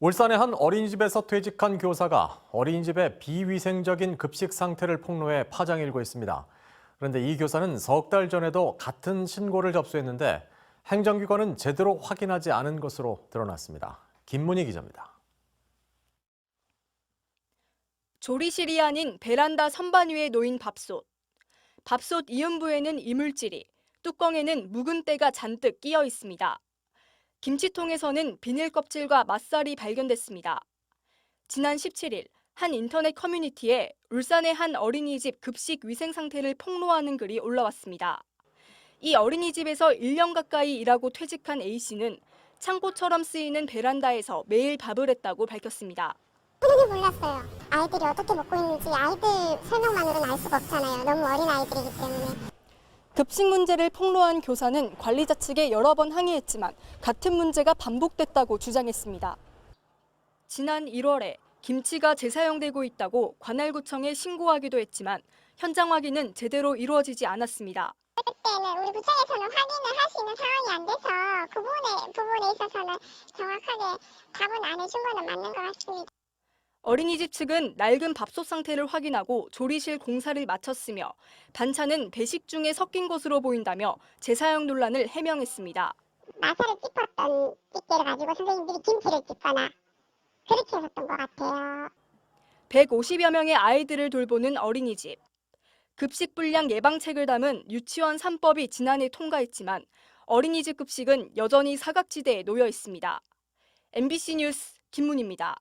울산의 한 어린이집에서 퇴직한 교사가 어린이집의 비위생적인 급식 상태를 폭로해 파장이 일고 있습니다. 그런데 이 교사는 석 달 전에도 같은 신고를 접수했는데 행정기관은 제대로 확인하지 않은 것으로 드러났습니다. 김문희 기자입니다. 조리실이 아닌 베란다 선반 위에 놓인 밥솥. 밥솥 이음부에는 이물질이, 뚜껑에는 묵은 때가 잔뜩 끼어 있습니다. 김치통에서는 비닐 껍질과 맛살이 발견됐습니다. 지난 17일 한 인터넷 커뮤니티에 울산의 한 어린이집 급식 위생 상태를 폭로하는 글이 올라왔습니다. 이 어린이집에서 1년 가까이 일하고 퇴직한 A씨는 창고처럼 쓰이는 베란다에서 매일 밥을 했다고 밝혔습니다. 하나도 몰랐어요. 아이들이 어떻게 먹고 있는지 아이들 설명만으로는 알 수가 없잖아요. 너무 어린 아이들이기 때문에. 급식 문제를 폭로한 교사는 관리자 측에 여러 번 항의했지만 같은 문제가 반복됐다고 주장했습니다. 지난 1월에 김치가 재사용되고 있다고 관할구청에 신고하기도 했지만 현장 확인은 제대로 이루어지지 않았습니다. 그때는 우리 구청에서는 확인을 할 수 있는 상황이 안 돼서 그 부분에, 부분에 있어서는 정확하게 답은 안 해준 거는 맞는 것 같습니다. 어린이집 측은 낡은 밥솥 상태를 확인하고 조리실 공사를 마쳤으며 반찬은 배식 중에 섞인 것으로 보인다며 재사용 논란을 해명했습니다. 나사를 찝었던 띠개를 가지고 선생님들이 김치를 찝거나 그렇게 했었던 것 같아요. 150여 명의 아이들을 돌보는 어린이집. 급식 불량 예방책을 담은 유치원 3법이 지난해 통과했지만 어린이집 급식은 여전히 사각지대에 놓여 있습니다. MBC 뉴스 김문입니다.